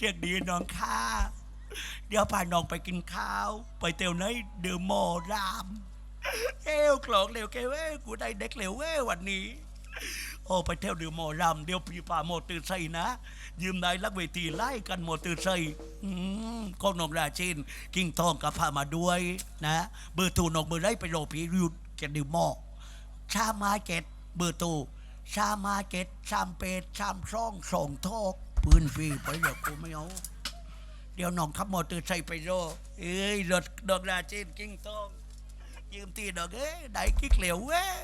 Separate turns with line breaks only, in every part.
เสียงดีน้องค่ะเดี๋ยวพาน้องไปกินข้าว ไปเตียวไหนเดือหมอรามเอ้วกลองเร็วแกเว้ยกูได้เด็กเร็วเว้ยวันนี้ โอ้ไปเที่ยวเดือมอรามเดี๋ยวพี่ป่าโมตื่นใส่นะ ยืมนายลักเวทีไล่กันโมตื่นใส่อืมก็นองราชินกิ่งทองกับพามาด้วยนะ เบอร์ตูนองเบอร์ไรไปโรพีรุดแกดือหมอชามาเก็ตเบอร์ตูชามาเก็ตชามเป็ดชามช่องส่งทอก ปืนฟรีไปเดี๋ยวกูไม่เอา เดี๋ยวน้องขับมอเตอร์ไซค์ไปโรเอ้ยรถดอกราเจนกิ้งทอง ยืมตีดอกเอ้ยได้กิ๊กเหลวเว้ย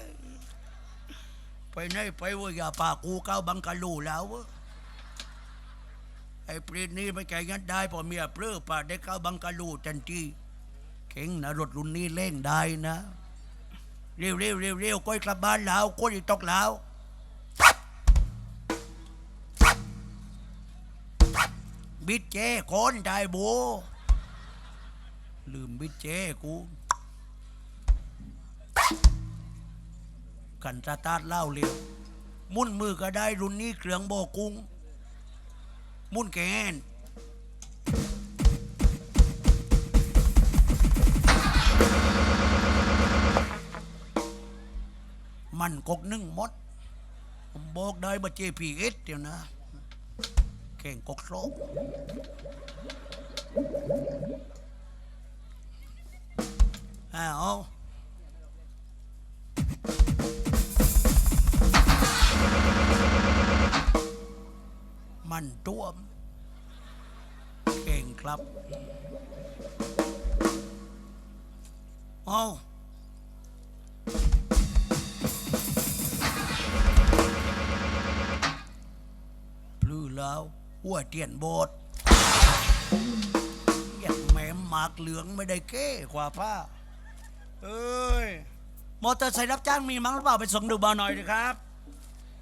ไปไหนไปเว่าอย่าปากกูเก้าบังกะลูแล้วเว้ยไอ้ปรีดนี้ไม่แก่ยันได้พอเมียเปลื้อป่าได้เก้าบังกะลูทันทีเก่งนะรถรุ่นนี้เล่งได้นะ เร็วเร็วเร็วเร็วก้อยกลับบ้านแล้วก้อยตกแล้ว บิดเจคนได้บูลืมบิดเจกูกันตาร์ทเล่าเร็วมุ่นมือก็ได้รุ่นนี้เครื่องโบกุงมุ่นแกนมันกกนึ่งมดผมบอกได้บัจเจพีเอสเดี๋ยวนะ ข่งกกโซกอ้าวมันต้วม เก่งครับเอาพ หัวเตียนโบดอยากแหมมหมากเหลืองไม่ได้เก้กว่าผ้าเอ้ยมอเตอร์ไซค์รับจ้างมีมั้งหรือเปล่าไปส่งดูบอหน่อยดิครับ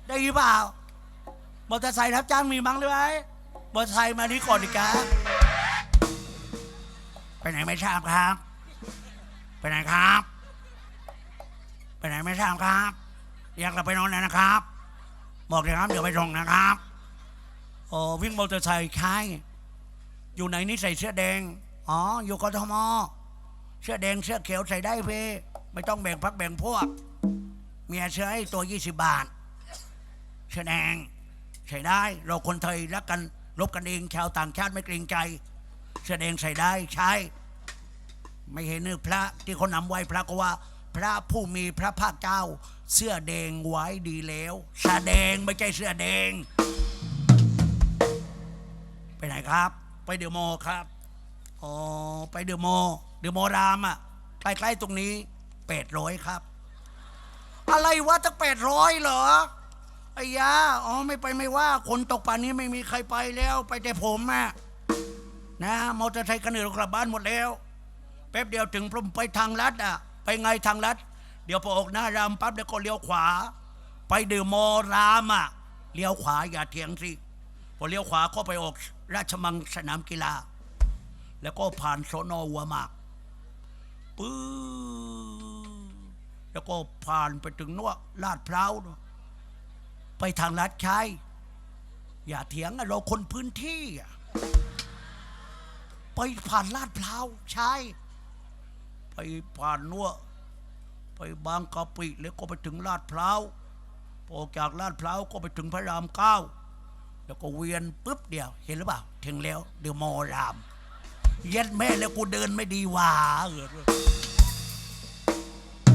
ได้หรือเปล่ามอเตอร์ไซค์รับจ้างมีมั้งหรือไม่มอเตอร์ไซค์มานี่ก่อนดิครับ ไปไหนไม่ทราบครับ ไปไหนครับ ไปไหนไม่ทราบครับอยากเราไปนอนแล้วนะครับ บอกเลยครับเดี๋ยวไปส่งนะครับ วิ่งมอเตอร์ไซค์ใครอยู่ไหนนี่ใส่เสื้อแดง อ๋อ อยู่กทม เสื้อแดงเสื้อเขียวใส่ได้เพไม่ต้องแบ่งพักแบ่งพวก เมียเสื้อให้ตัวยี่สิบบาท เสื้อแดงใส่ได้ เราคนไทยรักกันรบกันเองชาวต่างชาติไม่เกรงใจ เสื้อแดงใส่ได้ใช่ไม่เห็นนึกพระที่เขานำไว้พระก็ว่า พระผู้มีพระภาคเจ้า เสื้อแดงไว้ดีแล้วแสดงไม่ใช่เสื้อแดง ไปไหนครับ ไปเดอะมอลล์ครับอ๋อไปเดอะมอลล์เดอะมอลล์รามอะใกล้ๆตรงนี้แปดร้อยครับ อะไรวะตั้งแปดร้อยเหรอไอ้ยาอ๋อไม่ไปไม่ว่า คนตกป่านนี้ไม่มีใครไปแล้ว ไปแต่ผมอะนะมอเตอร์ไซค์คันอื่นกลับบ้านหมดแล้วแป๊บเดียวถึงผมไปทางลัดอะไปไงทางลัด เดี๋ยวพอออกหน้ารามปั๊บเดี๋ยวก็เลี้ยวขวา ไปเดอะมอลล์รามอะเลี้ยวขวาอย่าเถียงสิพอเลี้ยวขวาก็ไปออก ราชมังสนามกีฬา แล้วก็ผ่านสนหัวหมากปื้อแล้วก็ผ่านไปถึงนวลาดพร้าวไปทางลัดชัยอย่าเถียงเราคนพื้นที่ไปผ่านลาดพร้าวใช่ไปผ่านนัวไปบางกะปิแล้วก็ไปถึงลาดพร้าวพอออกจากลาดพร้าวก็ไปถึงพระรามเก้า แล้วก็เวียนปุ๊บเดียว เห็นหรือเปล่า ถึงแล้วเดี๋ยวมอรามเย็ดแม่แล้วกูเดินไม่ดีว่าเออ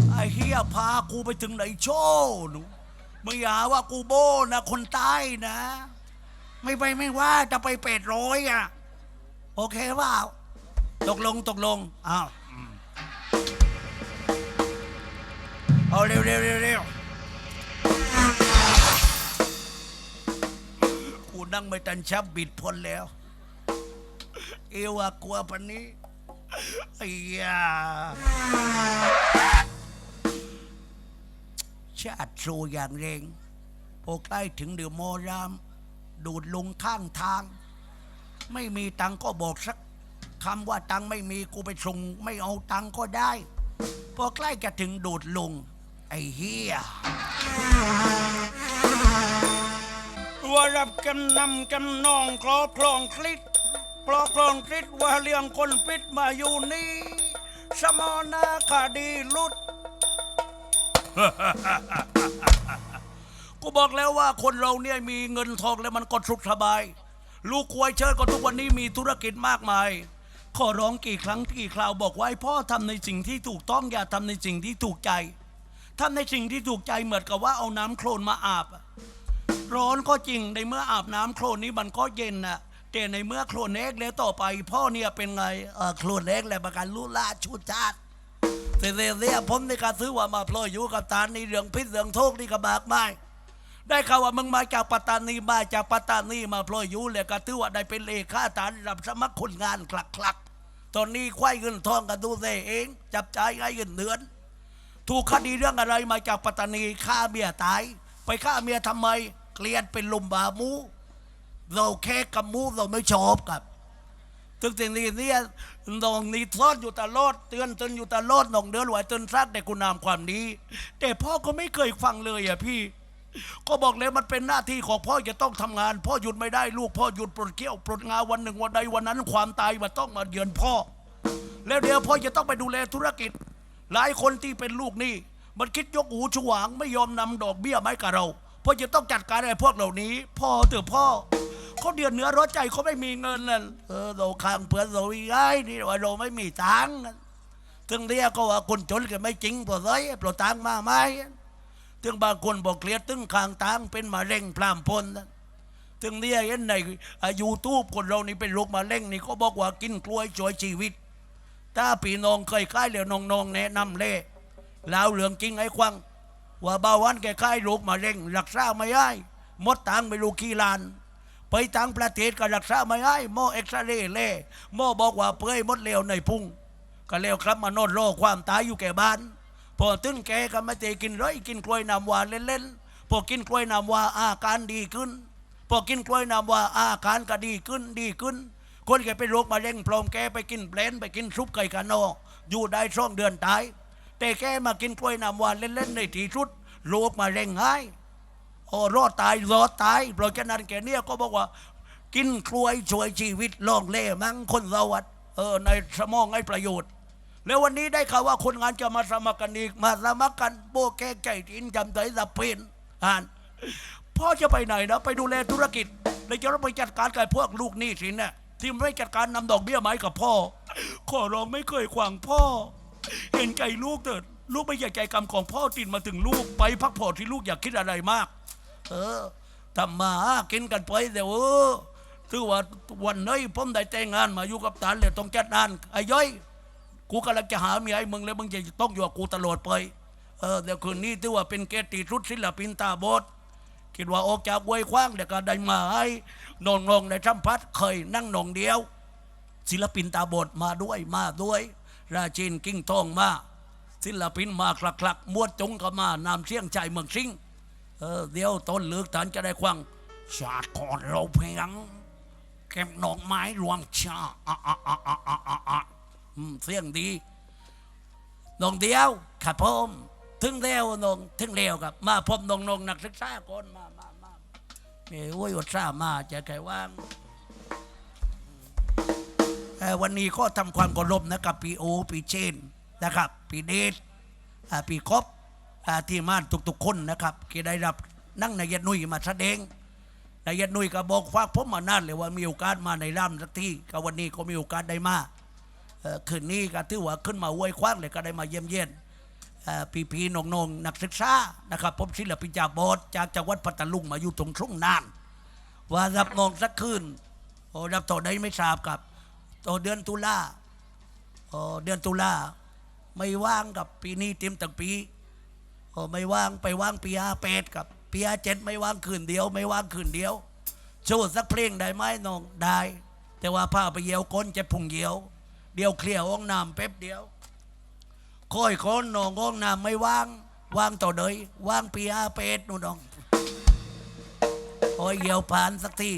ไอ้เฮียพากูไปถึงไหนโชว์หนูมึงอย่าว่ากูโบนะคนใต้นะ ไม่ไปไม่ว่าจะไปเป็ดร้อยอะ โอเคเปล่าตกลงตกลงอ้าวเอาเร็วเร็วเร็วเร็ว กูนั่งไม่ทันชับบิดพ้นแล้ว เอวากลัวปันนี้ไอ้ยาชาติโซอย่างเร่งพอใกล้ถึงเดือโมราม ดูดลงข้างทาง ไม่มีตังก็บอกสักคำว่าตังไม่มีกูไปส่งไม่เอาตังก็ได้ พอใกล้จะถึงดูดลง ไอ้เฮีย ว่ารับกันนำกันนองครอครองคลิดครอครองคลิดว่าเลี้ยงคนปิดมาอยู่นี่สมอนาคดีลุด กูบอกแล้วว่าคนเราเนี่ยมีเงินทองแล้วมันก็สุขสบาย ลูกควายเชิดก็ทุกวันนี้มีธุรกิจมากมาย ขอร้องกี่ครั้งกี่คราวบอกว่าให้พ่อทำในสิ่งที่ถูกต้องอย่าทำในสิ่งที่ถูกใจทำในสิ่งที่ถูกใจเหมือนกับว่าเอาน้ำโคลนมาอาบ ร้อนก็จริงในเมื่ออาบน้ำโคลนนี้มันก็เย็นนะแต่ในเมื่อโคลนเล็กแล้วต่อไป พ่อเนี่ยเป็นไงเออโคลนเล็กแหละประกันรู้ลาชูชาติเสียเสียผมในการซื้อว่ามาพลอยอยู่กับตาในเรื่องพิษเรื่องโทษนี่ก็บากไม่ได้ข่าวว่ามึงมาจากปัตตานีมาจากปัตตานีมาพลอยอยู่เลยก็ถือว่าได้เป็นเลขาฐานรับสมัครคนงานคลักคลักๆตอนนี้ควายเงินทองกันดูเสเอง จับใจไงเงินเดือน ถูกคดีเรื่องอะไรมาจากปัตตานีฆ่าเมียตาย ไปฆ่าเมียทำไม เกลียดเป็นลมบามู เราแค่กับมูเราไม่ชอบกับถึงสิ่งนี้เนี่ยน้องนี่ทอดอยู่ตลอดเตือนเตือนอยู่ตลอดน้องเดือนไหวเตือนซักแต่คุณนามความดีแต่พ่อก็ไม่เคยฟังเลยอะพี่ ก็บอกเลยมันเป็นหน้าที่ของพ่อจะต้องทำงาน พ่อหยุดไม่ได้ลูกพ่อหยุดปลดเกี้ยวปลดงาวันหนึ่งวันใดวันนั้นความตายมันต้องมาเยือนพ่อ แล้วเดี๋ยวพ่อจะต้องไปดูแลธุรกิจ หลายคนที่เป็นลูกนี่มันคิดยกหูฉวางไม่ยอมนำดอกเบี้ยมาให้กับเรา พ่อจะต้องจัดการไอ้พวกเหล่านี้ พ่อเถอะพ่อเขาเดือดเนื้อร้อนใจเขาไม่มีเงินนั่นเออเราข้างเพื่อนเราอีกไอ้นี่ว่าเราไม่มีตังค์ถึงเรียกก็ว่าคนจนก็ไม่จริงปล่อยเลยปล่อยตังค์มาไหมถึงบางคนบอกเคลียดตึงข้างตังเป็นมะเร็งพรามพลนั่นถึงเรียกเห็นในยูทูบคนเรานี่เป็นโรคมะเร็งนี่เขาบอกว่ากินกล้วยช่วยชีวิต ถ้าพี่น้องเคยค่ายเหลียวน้องแนะนำเล่แล้วเหลืองจริงไอ้ควัง ว่าเบาหวานแกค่ายโรคมะเร็งรักษาไม่ได้หมดตังค์ไปลูกขี้ลาน ไปต่างประเทศก็รักษาไม่ได้หมอเอ็กซเรย์เล่หมอบอกว่าเปื่อยหมดเลวในพุงก็เลวครับมานอนรอความตายอยู่แก่บ้าน พอตึงแกก็ไม่ได้กินร้อยกินกล้วยน้ำหวานเล่นๆพอกินกล้วยน้ำหวานอาการดีขึ้น พอกินกล้วยน้ำหวานอาการก็ดีขึ้นดีขึ้น คนแกเป็นโรคมะเร็งพร้อมแกไปกินแปลนไปกินซุปไก่กะนออยู่ได้ช่องเดือนตาย แต่แกมากินกล้วยน้ำหวานเล่นๆในที่สุดโรคมะเร็งหายโอ้รอดตายรอดตายเพราะฉะนั้นแกเนี่ยก็บอกว่า กินกล้วยช่วยชีวิตลองเล่มั้งคนเราอะเออในสมองให้ประโยชน์แล้ววันนี้ได้ข่าวว่าคนงานจะมาสมัครกันอีกมาสมัครกันโบแกใจทินจำใจสับเพนอ่านพ่อจะไปไหนนะไปดูแลธุรกิจแล้วจะต้องไปจัดการกับพวกลูกหนี้สินน่ะที่ไม่จัดการนำดอกเบี้ยไม้กับพ่อ ขอร้องไม่เคยขวางพ่อ เห็นใจลูกเถิดลูกไม่อยากใจกรรมของพ่อติดมาถึงลูกไปพักผ่อนที่ลูกอยากคิดอะไรมาก เออทำมาหากินกันไปเดี๋ยวเออถือว่าวันนี้ผมได้แต่งงานมาอยู่กับตาเลยต้องจัดงานไอ้ย้อยกูกำลังจะหาเมียให้มึงแล้วมึงจะต้องอยู่กับกูตลอดไปเออเดี๋ยวคืนนี้ถือว่าเป็นเกติรุดศิลปินตาบอดคิดว่าออกจากวยคว้างเดี๋ยวก็ได้มาให้นองนองในชัมพัดเคยนั่งนองเดียว ศิลปินตาบอดมาด้วยมาด้วย ราชินกิ้งทองมา ศิลปินมาคลักคลักๆมวดจงก็มานำเชียงใจเมืองซิงเออเดี๋ยวต้นเลือกฐานจะได้ควังชาติก่อนเราเพียงเก็บดอกไม้รวงชาอะอะอะอะอะอะอะอืมเสียงดีนองเดียวครับผมถึงแล้วนองถึงแล้วครับ มาพบนองนองนักศึกษาก่อนมามามาเอ้ยโอ้ยอดซ่ามาจะใครว่าง วันนี้ก็ทำความเคารพนะครับปีโอปีเชนนะครับปีเดชปีครบที่มาทุกๆคนนะครับที่ได้รับนั่งในายดนุยมาแสดงนายนุ้ยก็บอกฝากผมมานานเลยว่ามีโอกาสมาในร่ำสักที่ก็วันนี้ก็มีโอกาสได้มาคืนนี้ก็ถือว่าขึ้นมาอวยคว้างเลยก็ได้มาเยี่ยมเยียนพี่พี่ๆน้องนักศึกษานะครับผมศิลปินจากบอสจากจังหวัดพัทลุงมาอยู่ตรงช่วงนาน ว่ารับน้องสักคืนโอ้รับต่อได้ไม่ทราบครับ ต่อเดือนตุลาโอเดือนตุลาไม่ว่างกับปีนี้เต็มตั้งปีโอไม่ว่างไปว่างปีห้าแปดกับปีห้าเจ็ดไม่ว่างคืนเดียว ไม่ว่างคืนเดียว โชว์สักเพลงได้ไหมน้องได้ แต่ว่าผ้าไปเยียวก้นจะพุงเยียว เดียวเคลียร์ห้องน้ำแป๊บเดียวค่อยคนน้องห้องน้ำไม่ว่างว่างต่อเดยว่างปีห้าแปดนู่นน้องโอ้ยเยียวผ่านสักที